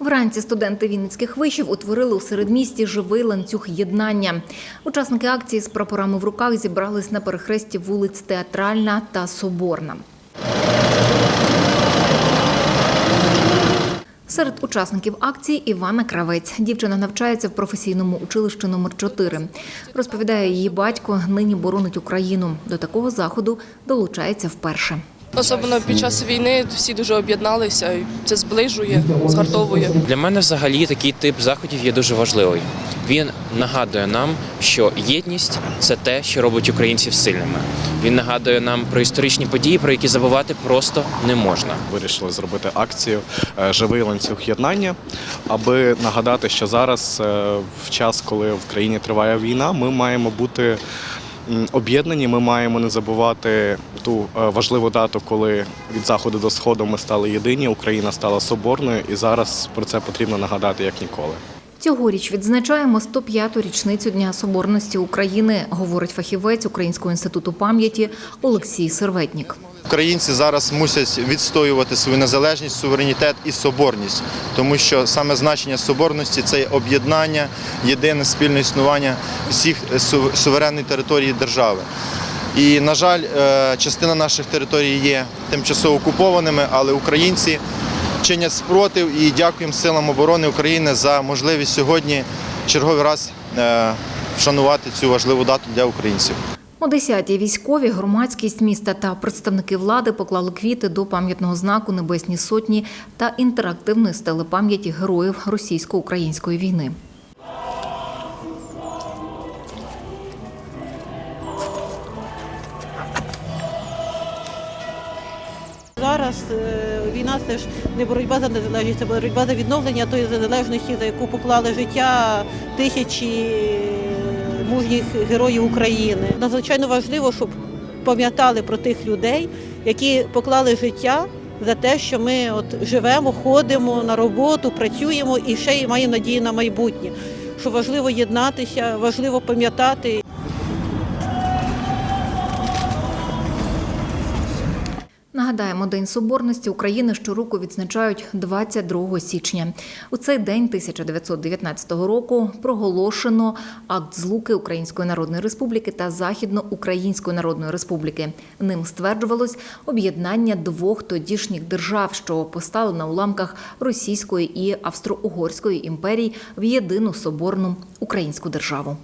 Вранці студенти Вінницьких вишів утворили у середмісті живий ланцюг єднання. Учасники акції з прапорами в руках зібрались на перехресті вулиць Театральна та Соборна. Серед учасників акції Івана Кравець. Дівчина навчається в професійному училищі номер 4 Розповідає, її батько нині боронить Україну. До такого заходу долучається вперше. Особливо під час війни всі дуже об'єдналися, і це зближує, згартовує. Для мене взагалі такий тип заходів є дуже важливий. Він нагадує нам, що єдність це те, що робить українців сильними. Він нагадує нам про історичні події, про які забувати просто не можна. Вирішили зробити акцію е, Живий ланцюг єднання, аби нагадати, що зараз, е, в час, коли в країні триває війна, ми маємо бути об'єднані. Ми маємо не забувати ту е, важливу дату, коли від заходу до сходу ми стали єдині, Україна стала соборною, і зараз про це потрібно нагадати як ніколи. Цьогоріч відзначаємо 105-ту річницю Дня Соборності України, говорить фахівець Українського інституту пам'яті Олексій Серветнік. Українці зараз мусять відстоювати свою незалежність, суверенітет і соборність, тому що саме значення соборності це є об'єднання, єдине спільне існування всіх су- суверенної території держави. І, на жаль, е, частина наших територій є тимчасово окупованими, але українці чинять спротив і дякуємо силам оборони України за можливість сьогодні черговий раз е, вшанувати цю важливу дату для українців. О 10-й військові, громадськість міста та представники влади поклали квіти до пам'ятного знаку Небесні Сотні та інтерактивної стели пам'яті героїв російсько-української війни. Зараз е, війна це ж не боротьба за незалежність, це боротьба за відновлення тої незалежності, за яку поклали життя тисячі мужніх героїв України. Надзвичайно важливо, щоб пам'ятали про тих людей, які поклали життя за те, що ми от живемо, ходимо на роботу, працюємо і ще й маємо надію на майбутнє. Що важливо єднатися, важливо пам'ятати. Нагадаємо, День Соборності України щороку відзначають 22 січня. У цей день 1919 року проголошено акт злуки Української Народної Республіки та Західноукраїнської Народної Республіки. Ним стверджувалось об'єднання двох тодішніх держав, що постали на уламках Російської і Австро-Угорської імперій в єдину соборну українську державу.